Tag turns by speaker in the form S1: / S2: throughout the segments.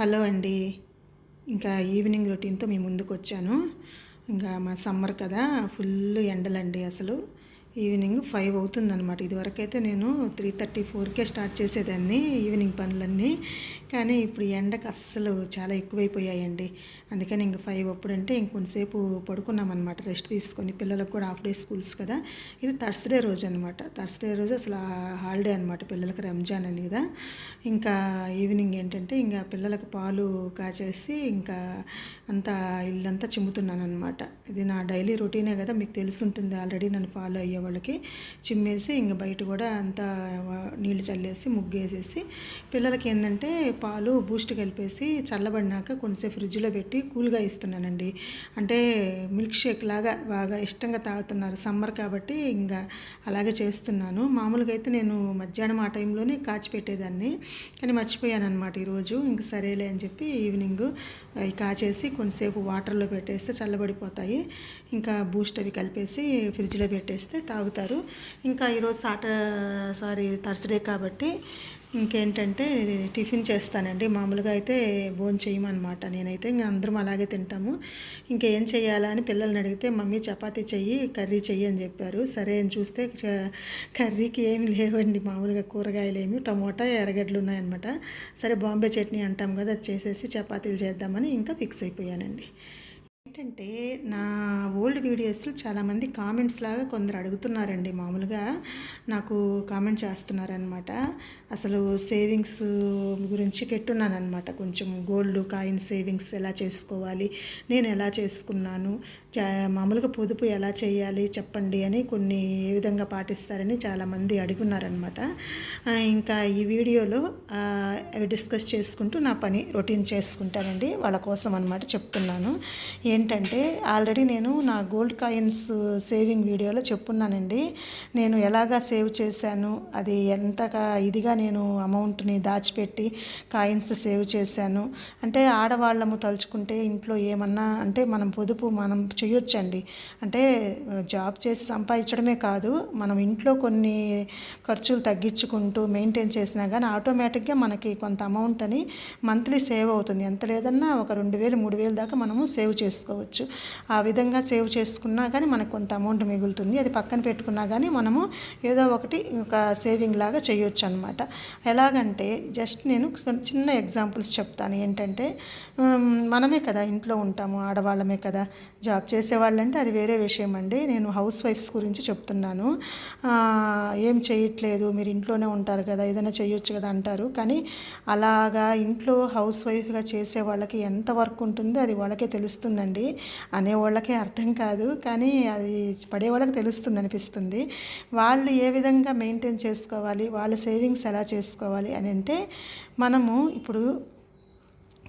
S1: Hello అండి. ఇంకా evening రొటీన్తో మీ ముందుకు వచ్చాను ఇంకా మా సమ్మర్ కదా ఫుల్ ఎండలండి అసలు. ఈవినింగ్ ఫైవ్ అవుతుందన్నమాట. ఇదివరకైతే నేను త్రీ థర్టీ ఫోర్కే స్టార్ట్ చేసేదాన్ని ఈవినింగ్ పనులన్నీ. కానీ ఇప్పుడు ఎండకు అస్సలు చాలా ఎక్కువైపోయాయండి. అందుకని ఇంక ఫైవ్ అప్పుడంటే ఇంకొంతసేపు పడుకున్నామన్నమాట. రెస్ట్ తీసుకొని పిల్లలకు కూడా హాఫ్ డే స్కూల్స్ కదా. ఇది థర్స్డే రోజు అనమాట థర్స్డే రోజు అసలు హాలిడే అనమాట పిల్లలకి రంజాన్ అని కదా. ఇంకా ఈవినింగ్ ఏంటంటే ఇంకా పిల్లలకు పాలు కాచేసి ఇంకా అంతా ఇల్లంతా చిమ్ముతున్నాను అనమాట ఇది నా డైలీ రొటీనే కదా మీకు తెలిసి ఉంటుంది ఆల్రెడీ నన్ను ఫాలో అయ్యే వాళ్ళకి. చిమ్మేసి ఇంక బయట కూడా అంతా నీళ్ళు చల్లేసి ముగ్గేసేసి పిల్లలకి ఏంటంటే పాలు బూస్ట్ కలిపేసి చల్లబడినాక కొంచెంసేపు ఫ్రిడ్జ్లో పెట్టి కూల్గా ఇస్తున్నానండి. అంటే మిల్క్ షేక్ లాగా బాగా ఇష్టంగా తాగుతున్నారు సమ్మర్ కాబట్టి ఇంకా అలాగే చేస్తున్నాను. మామూలుగా అయితే నేను మధ్యాహ్నం ఆ టైంలోనే కాచి పెట్టేదాన్ని కానీ మర్చిపోయాను అనమాట ఈరోజు ఇంక సరేలే అని చెప్పి ఈవినింగ్ కాచేసి కొంచెంసేపు వాటర్లో పెట్టేస్తే చల్లబడిపోతాయి. ఇంకా బూస్ట్ అవి కలిపేసి ఫ్రిడ్జ్లో పెట్టేస్తే తాగుతారు. ఇంకా ఈరోజు సాట సారీ థర్స్డే కాబట్టి ఇంకేంటంటే టిఫిన్ చేస్తానండి. మామూలుగా అయితే భోజనం చేయమన్నమాట. నేనైతే ఇంక అందరం అలాగే తింటాము. ఇంకేం చేయాలా అని పిల్లల్ని అడిగితే మమ్మీ చపాతీ చెయ్యి కర్రీ చెయ్యి అని చెప్పారు. సరే అని చూస్తే కర్రీకి ఏమి లేవండి. మామూలుగా కూరగాయలు ఏమి టమోటా ఎర్రగడ్డలు ఉన్నాయన్నమాట. సరే బాంబే చట్నీ అంటాం కదా అది చేసేసి చపాతీలు చేద్దామని ఇంకా ఫిక్స్ అయిపోయానండి. ఏంటంటే నా ఓల్డ్ వీడియోస్లో చాలామంది కామెంట్స్ లాగా కొందరు అడుగుతున్నారండి. మామూలుగా నాకు కామెంట్ చేస్తున్నారనమాట అసలు సేవింగ్స్ గురించి పెట్టున్నానమాట కొంచెం గోల్డ్ కాయిన్ సేవింగ్స్ ఎలా చేసుకోవాలి నేను ఎలా చేసుకున్నాను మామూలుగా పొదుపు ఎలా చేయాలి చెప్పండి అని కొన్ని ఏ విధంగా పాటిస్తారని చాలామంది అడుగున్నారనమాట ఇంకా ఈ వీడియోలో అవి డిస్కస్ చేసుకుంటూ నా పని రొటీన్ చేసుకుంటానండి. వాళ్ళ కోసం అనమాట చెప్తున్నాను. ఏంటంటే ఆల్రెడీ నేను నా గోల్డ్ కాయిన్స్ సేవింగ్ వీడియోలో చెప్పున్నానండి. నేను ఎలాగా సేవ్ చేశాను అది ఎంతగా ఇదిగా నేను అమౌంట్ని దాచిపెట్టి కాయిన్స్ సేవ్ చేశాను. అంటే ఆడవాళ్ళము తలుచుకుంటే ఇంట్లో ఏమన్నా అంటే మనం పొదుపు మనం చేయొచ్చండి. అంటే జాబ్ చేసి సంపాదించడమే కాదు మనం ఇంట్లో కొన్ని ఖర్చులు తగ్గించుకుంటూ మెయింటైన్ చేసినా కానీ ఆటోమేటిక్గా మనకి కొంత అమౌంట్ అని మంత్లీ సేవ్ అవుతుంది. ఎంత లేదన్నా ఒక రెండు వేలు మూడు వేలు దాకా మనము సేవ్ చేసుకోవచ్చు. ఆ విధంగా సేవ్ చేసుకున్నా కానీ మనకు కొంత అమౌంట్ మిగులుతుంది. అది పక్కన పెట్టుకున్నా కానీ మనము ఏదో ఒకటి ఒక సేవింగ్ లాగా చేయొచ్చు అనమాట ఎలాగంటే జస్ట్ నేను చిన్న ఎగ్జాంపుల్స్ చెప్తాను. ఏంటంటే మనమే కదా ఇంట్లో ఉంటాము ఆడవాళ్ళమే కదా. జాబ్ చేసేవాళ్ళంటే అది వేరే విషయం అండి. నేను హౌస్ వైఫ్స్ గురించి చెప్తున్నాను. ఏం చేయట్లేదు మీరు ఇంట్లోనే ఉంటారు కదా ఏదైనా చేయొచ్చు కదా అంటారు. కానీ అలాగా ఇంట్లో హౌస్ వైఫ్గా చేసే వాళ్ళకి ఎంత వర్క్ ఉంటుందో అది వాళ్ళకే తెలుస్తుందండి. అనేవాళ్ళకే అర్థం కాదు. కానీ అది పడేవాళ్ళకి తెలుస్తుంది అనిపిస్తుంది. వాళ్ళు ఏ విధంగా మెయింటైన్ చేసుకోవాలి? వాళ్ళ సేవింగ్స్ ఎలా చేసుకోవాలి? అని అంటే మనము ఇప్పుడు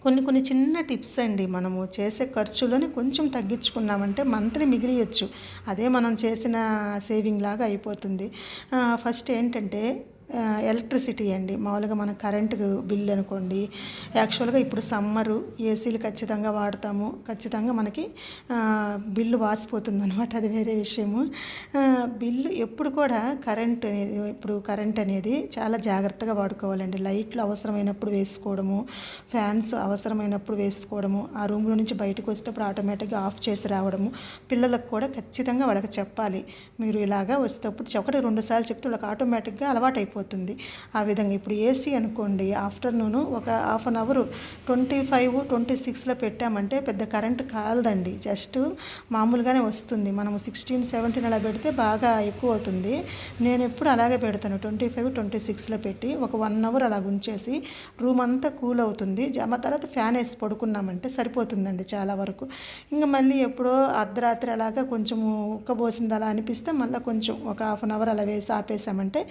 S1: కొన్ని కొన్ని చిన్న టిప్స్ అండి. మనము చేసే ఖర్చులోనే కొంచెం తగ్గించుకున్నామంటే మంత్లీ మిగిలియచ్చు. అదే మనం చేసిన సేవింగ్ లాగా అయిపోతుంది ఫస్ట్ ఏంటంటే ఎలక్ట్రిసిటీ అండి. మామూలుగా మన కరెంటు బిల్ అనుకోండి. యాక్చువల్గా ఇప్పుడు సమ్మరు ఏసీలు ఖచ్చితంగా వాడతాము. ఖచ్చితంగా మనకి బిల్లు వాసిపోతుంది అనమాట అది వేరే విషయము. బిల్లు ఎప్పుడు కూడా కరెంట్ అనేది ఇప్పుడు కరెంట్ అనేది చాలా జాగ్రత్తగా వాడుకోవాలండి. లైట్లు అవసరమైనప్పుడు వేసుకోవడము ఫ్యాన్స్ అవసరమైనప్పుడు వేసుకోవడము ఆ రూమ్లో నుంచి బయటకు వచ్చేటప్పుడు ఆటోమేటిక్గా ఆఫ్ చేసి రావడము పిల్లలకు కూడా ఖచ్చితంగా వాళ్ళకి చెప్పాలి. మీరు ఇలాగా వచ్చేటప్పుడు ఒకటి రెండు సార్లు చెప్తే వాళ్ళకి ఆటోమేటిక్గా అలవాటు అయిపోతుంది అయిపోతుంది. ఆ విధంగా ఇప్పుడు ఏసీ అనుకోండి ఆఫ్టర్నూన్ ఒక half an hour twenty five twenty సిక్స్లో పెట్టామంటే పెద్ద కరెంట్ కాలదండి జస్ట్ మామూలుగానే వస్తుంది. మనం సిక్స్టీన్ సెవెంటీన్ అలా పెడితే బాగా ఎక్కువ అవుతుంది. నేను ఎప్పుడు అలాగే పెడతాను. ట్వంటీ ఫైవ్ ట్వంటీ సిక్స్లో పెట్టి ఒక వన్ అవర్ అలా ఉంచేసి రూమ్ అంతా కూల్ అవుతుంది. జమ తర్వాత ఫ్యాన్ వేసి పడుకున్నామంటే సరిపోతుందండి చాలా వరకు. ఇంకా మళ్ళీ ఎప్పుడో అర్ధరాత్రి అలాగా కొంచెము ఉక్కబోసింది అలా అనిపిస్తే మళ్ళీ కొంచెం ఒక హాఫ్ అన్ అవర్ అలా వేసి ఆపేసామంటే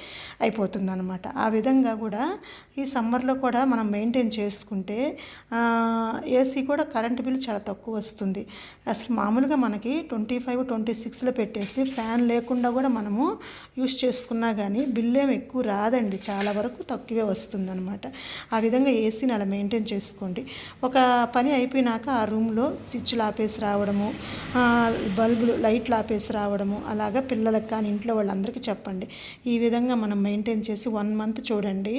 S1: అయిపోతుంది. అనమాట ఆ విధంగా కూడా ఈ సమ్మర్లో కూడా మనం మెయింటైన్ చేసుకుంటే ఏసీ కూడా కరెంట్ బిల్ చాలా తక్కువ వస్తుంది. అసలు మామూలుగా మనకి ట్వంటీ ఫైవ్ ట్వంటీ సిక్స్లో పెట్టేసి ఫ్యాన్ లేకుండా కూడా మనము యూస్ చేసుకున్నా కానీ బిల్ ఏమి ఎక్కువ రాదండి. చాలా వరకు తక్కువే వస్తుంది అనమాట ఆ విధంగా ఏసీని అలా మెయింటైన్ చేసుకోండి. ఒక పని అయిపోయినాక ఆ రూమ్లో స్విచ్లు ఆపేసి రావడము బల్బులు లైట్లు ఆపేసి రావడము అలాగా పిల్లలకు కానీ ఇంట్లో వాళ్ళందరికీ చెప్పండి. ఈ విధంగా మనం మెయింటైన్ చేసి వన్ మంత్ చూడండి.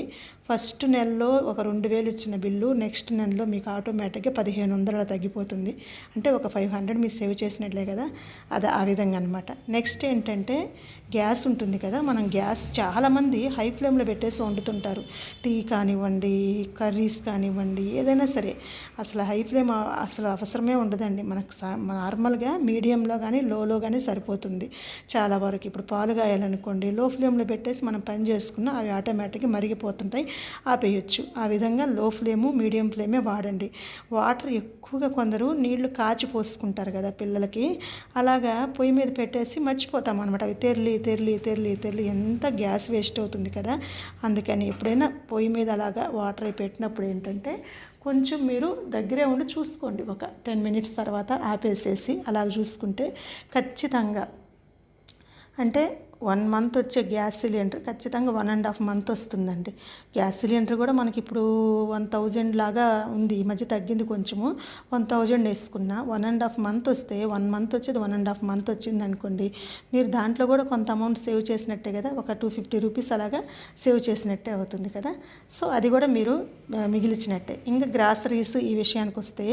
S1: ఫస్ట్ నెలలో ఒక రెండు వేలు ఇచ్చిన బిల్లు నెక్స్ట్ నెలలో మీకు ఆటోమేటిక్గా పదిహేను వందలు తగ్గిపోతుంది. అంటే ఒక ఫైవ్ హండ్రెడ్ మీరు సేవ్ చేసినట్లే కదా? అది ఆ విధంగా అనమాట నెక్స్ట్ ఏంటంటే గ్యాస్ ఉంటుంది కదా? మనం గ్యాస్ చాలామంది హై ఫ్లేమ్లో పెట్టేసి వండుతుంటారు. టీ కానివ్వండి కర్రీస్ కానివ్వండి ఏదైనా సరే. అసలు హై ఫ్లేమ్ అసలు అవసరమే ఉండదండి. మనకు నార్మల్గా మీడియంలో కానీ లోలో కానీ సరిపోతుంది. చాలా వరకు ఇప్పుడు పాలు కాయాలనుకోండి లో ఫ్లేమ్లో పెట్టేసి మనం పని చేసుకున్న అవి ఆటోమేటిక్గా మరిగిపోతుంటాయి. ఆపేయచ్చు. ఆ విధంగా లో ఫ్లేము మీడియం ఫ్లేమే వాడండి. వాటర్ ఎక్కువగా కొందరు నీళ్ళు కాచి పోసుకుంటారు కదా పిల్లలకి. అలాగా పొయ్యి మీద పెట్టేసి మర్చిపోతాం అనమాట అవి తెర్లి తెర్లి తెర్లి తెర్లి ఎంత గ్యాస్ వేస్ట్ అవుతుంది కదా. అందుకని ఎప్పుడైనా పొయ్యి మీద అలాగా వాటర్ అయి పెట్టినప్పుడు ఏంటంటే కొంచెం మీరు దగ్గరే ఉండి చూసుకోండి. ఒక టెన్ మినిట్స్ తర్వాత ఆపేసేసి అలాగ చూసుకుంటే ఖచ్చితంగా అంటే వన్ మంత్ వచ్చే గ్యాస్ సిలిండర్ ఖచ్చితంగా వన్ అండ్ హాఫ్ మంత్ వస్తుందండి. గ్యాస్ సిలిండర్ కూడా మనకి ఇప్పుడు వన్ థౌజండ్ లాగా ఉంది. ఈ మధ్య తగ్గింది కొంచెము. వన్ థౌజండ్ వేసుకున్నా వన్ అండ్ హాఫ్ మంత్ వస్తే వన్ మంత్ వచ్చేది వన్ అండ్ హాఫ్ మంత్ వచ్చింది అనుకోండి. మీరు దాంట్లో కూడా కొంత అమౌంట్ సేవ్ చేసినట్టే కదా? ఒక టూ ఫిఫ్టీ రూపీస్ అలాగా సేవ్ చేసినట్టే అవుతుంది కదా? సో అది కూడా మీరు మిగిలిచినట్టే ఇంకా గ్రాసరీస్ ఈ విషయానికి వస్తే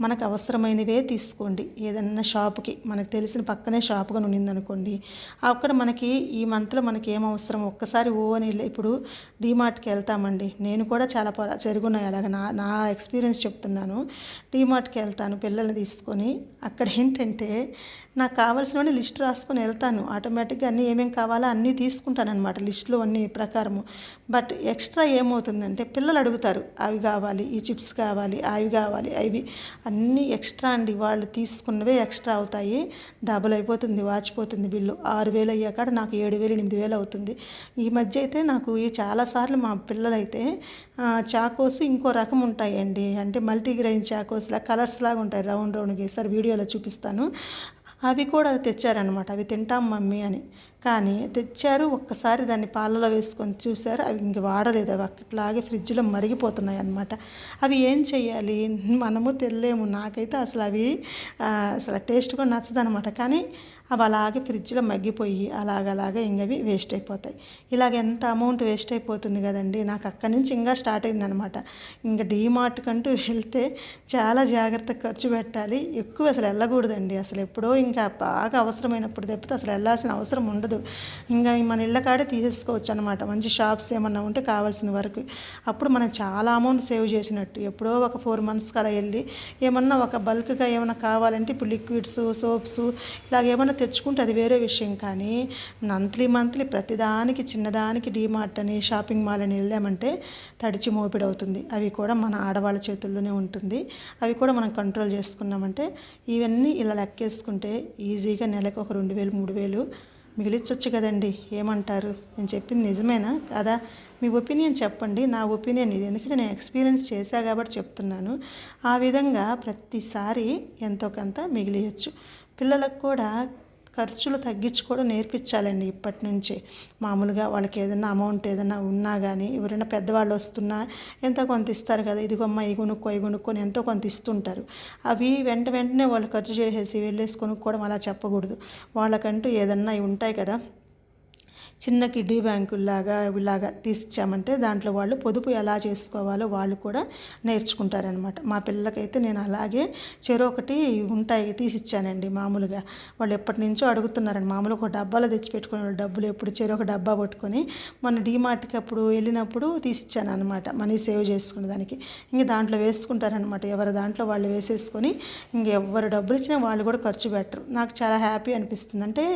S1: మనకు అవసరమైనవే తీసుకోండి. ఏదన్నా షాప్కి మనకు తెలిసిన పక్కనే షాప్గా ఉన్నిందనుకోండి అక్కడ మనకి ఈ మంత్లో మనకి ఏం అవసరం ఒక్కసారి ఓ అని ఇప్పుడు డీమార్ట్కి వెళ్తామండి. నేను కూడా చాలా పొర జరుగున్నాయి అలాగ. నా నా ఎక్స్పీరియన్స్ చెప్తున్నాను. డీమార్ట్కి వెళ్తాను పిల్లల్ని తీసుకొని. అక్కడ ఏంటంటే నాకు కావాల్సినవన్నీ లిస్ట్ రాసుకొని వెళ్తాను. ఆటోమేటిక్గా అన్నీ ఏమేమి కావాలో అన్నీ తీసుకుంటాను అనమాట లిస్టులో అన్ని ప్రకారము. బట్ ఎక్స్ట్రా ఏమవుతుందంటే పిల్లలు అడుగుతారు అవి కావాలి ఈ చిప్స్ కావాలి అవి కావాలి అవి. అన్నీ ఎక్స్ట్రా అండి. వాళ్ళు తీసుకున్నవే ఎక్స్ట్రా అవుతాయి. డబుల్ అయిపోతుంది వాచిపోతుంది బిల్లు. ఆరు వేలు అయ్యాక నాకు ఏడు వేలు ఎనిమిది వేలు అవుతుంది. ఈ మధ్య అయితే నాకు ఈ చాలాసార్లు మా పిల్లలైతే చాకోస్ ఇంకో రకం ఉంటాయండి. అంటే మల్టీగ్రెయిన్ చాకోస్లా కలర్స్ లాగా ఉంటాయి. రౌండ్ రౌండ్ ఈసారి వీడియోలో చూపిస్తాను. అవి కూడా తెచ్చారనమాట అవి తింటాం మమ్మీ అని. కానీ తెచ్చారు ఒక్కసారి దాన్ని పాలలో వేసుకొని చూశారు అవి ఇంక వాడలేదు. అవి అట్లాగే ఫ్రిడ్జ్లో మరిగిపోతున్నాయి అనమాట అవి ఏం చేయాలి మనము తెలియము నాకైతే అసలు అవి అసలు టేస్ట్ కూడా నచ్చదనమాట కానీ అవి అలాగే ఫ్రిడ్జ్లో మగ్గిపోయి అలాగలాగే ఇంకవి వేస్ట్ అయిపోతాయి. ఇలాగ ఎంత అమౌంట్ వేస్ట్ అయిపోతుంది కదండి. నాకు అక్కడి నుంచి ఇంకా స్టార్ట్ అయిందనమాట ఇంకా డీమార్ట్ కంటూ వెళ్తే చాలా జాగ్రత్త ఖర్చు పెట్టాలి. ఎక్కువ అసలు వెళ్ళకూడదండి. అసలు ఎప్పుడో ఇంకా బాగా అవసరమైనప్పుడు తప్పితే అసలు వెళ్ళాల్సిన అవసరం ఉండదు. ఇంకా మన ఇళ్ళ కాడే తీసేసుకోవచ్చు అనమాట మంచి షాప్స్ ఏమన్నా ఉంటే కావాల్సిన వరకు. అప్పుడు మనం చాలా అమౌంట్ సేవ్ చేసినట్టు. ఎప్పుడో ఒక ఫోర్ మంత్స్కి అలా వెళ్ళి ఏమన్నా ఒక బల్క్గా ఏమైనా కావాలంటే ఇప్పుడు లిక్విడ్స్ సోప్స్ ఇలాగ ఏమైనా తెచ్చుకుంటే అది వేరే విషయం. కానీ మంత్లీ మంత్లీ ప్రతిదానికి చిన్నదానికి డీమార్ట్ అని షాపింగ్ మాల్ అని వెళ్ళామంటే తడిచి మోపిడవుతుంది. అవి కూడా మన ఆడవాళ్ళ చేతుల్లోనే ఉంటుంది. అవి కూడా మనం కంట్రోల్ చేసుకున్నామంటే ఇవన్నీ ఇలా లెక్కేసుకుంటే ఈజీగా నెలకు ఒక రెండు వేలు మూడు వేలు మిగిలించవచ్చు కదండి. ఏమంటారు? నేను చెప్పింది నిజమేనా కదా? మీ ఒపీనియన్ చెప్పండి. నా ఒపీనియన్ ఇది. ఎందుకంటే నేను ఎక్స్పీరియన్స్ చేశా కాబట్టి చెప్తున్నాను. ఆ విధంగా ప్రతిసారి ఎంతో కొంత మిగిలియచ్చు. పిల్లలకు కూడా ఖర్చులు తగ్గించుకోవడం నేర్పించాలండి ఇప్పటి నుంచి మామూలుగా వాళ్ళకి ఏదైనా అమౌంట్ ఏదైనా ఉన్నా కానీ ఎవరైనా పెద్దవాళ్ళు వస్తున్నా ఎంతో కొంత ఇస్తారు కదా ఇదిగోమ్మ ఈ కొనుక్కో ఈ కొనుక్కొని ఎంతో కొంత ఇస్తుంటారు. అవి వెంట వెంటనే వాళ్ళు ఖర్చు చేసేసి వెళ్ళేసి కొనుక్కోవడం అలా చెప్పకూడదు. వాళ్ళకంటూ ఏదన్నా ఉంటాయి కదా చిన్న కిడ్డీ బ్యాంకుల్లాగా ఇలాగా తీసిచ్చామంటే దాంట్లో వాళ్ళు పొదుపు ఎలా చేసుకోవాలో వాళ్ళు కూడా నేర్చుకుంటారనమాట. మా పిల్లలకైతే నేను అలాగే చెరొకటి ఒకటి ఉంటాయి తీసిచ్చానండి మామూలుగా. వాళ్ళు ఎప్పటి నుంచో అడుగుతున్నారండి మామూలుగా ఒక డబ్బాలో తెచ్చిపెట్టుకునే డబ్బులు ఎప్పుడు చెరొక ఒక డబ్బా పట్టుకొని మొన్న డీమార్ట్కి అప్పుడు వెళ్ళినప్పుడు తీసిచ్చాను అనమాట మనీ సేవ్ చేసుకునే దానికి ఇంక దాంట్లో వేసుకుంటారనమాట. ఎవరి దాంట్లో వాళ్ళు వేసేసుకొని ఇంకెవరు డబ్బులు ఇచ్చినా వాళ్ళు కూడా ఖర్చు పెట్టరు. నాకు చాలా హ్యాపీ అనిపిస్తుంది. అంటే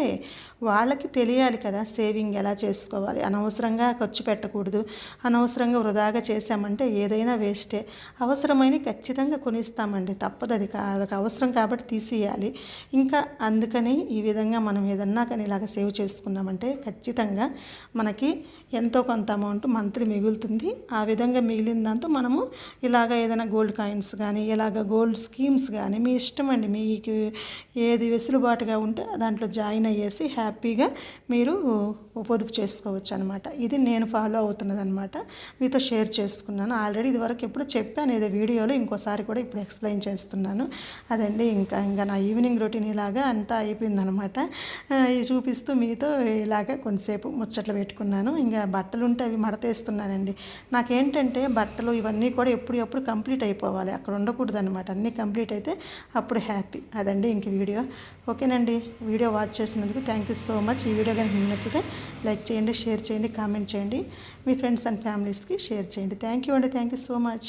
S1: వాళ్ళకి తెలియాలి కదా సేవింగ్ ఎలా చేసుకోవాలి? అనవసరంగా ఖర్చు పెట్టకూడదు. అనవసరంగా వృధాగా చేసామంటే ఏదైనా వేస్టే. అవసరమైన ఖచ్చితంగా కొనిస్తామండి. తప్పదు అది వాళ్ళకి అవసరం కాబట్టి తీసేయాలి. ఇంకా అందుకని ఈ విధంగా మనం ఏదన్నా కానీ ఇలాగ సేవ్ చేసుకున్నామంటే ఖచ్చితంగా మనకి ఎంతో కొంత అమౌంట్ మంత్లీ మిగులుతుంది. ఆ విధంగా మిగిలిన దాంతో మనము ఇలాగ ఏదైనా గోల్డ్ కాయిన్స్ కానీ ఇలాగ గోల్డ్ స్కీమ్స్ కానీ మీ ఇష్టం అండి. మీకు ఏది వెసులుబాటుగా ఉంటే దాంట్లో జాయిన్ అయ్యేసి హ్యాపీగా మీరు పొదుపు చేసుకోవచ్చు అనమాట ఇది నేను ఫాలో అవుతున్నది అనమాట మీతో షేర్ చేసుకున్నాను. ఆల్రెడీ ఇదివరకు ఎప్పుడు చెప్పాను ఏదో వీడియోలో ఇంకోసారి కూడా ఇప్పుడు ఎక్స్ప్లెయిన్ చేస్తున్నాను. అదండి ఇంకా ఇంకా నా ఈవినింగ్ రొటీన్ ఇలాగా అంతా అయిపోయిందనమాట ఇది చూపిస్తూ మీతో ఇలాగ కొంతసేపు ముచ్చట్లు పెట్టుకున్నాను. ఇంకా బట్టలు ఉంటే అవి మడతేస్తున్నానండి. నాకేంటంటే బట్టలు ఇవన్నీ కూడా ఎప్పుడు ఎప్పుడు కంప్లీట్ అయిపోవాలి. అక్కడ ఉండకూడదు అనమాట అన్నీ కంప్లీట్ అయితే అప్పుడు హ్యాపీ అదండి ఇంక వీడియో. ఓకేనండి. వీడియో వాచ్ చేసినందుకు థ్యాంక్ యూ సో మచ్ ఈ వీడియో కనుక నచ్చితే లైక్ చేయండి షేర్ చేయండి కామెంట్ చేయండి. మీ ఫ్రెండ్స్ అండ్ ఫ్యామిలీస్కి షేర్ చేయండి. థ్యాంక్ యూ అండి. Thank you so much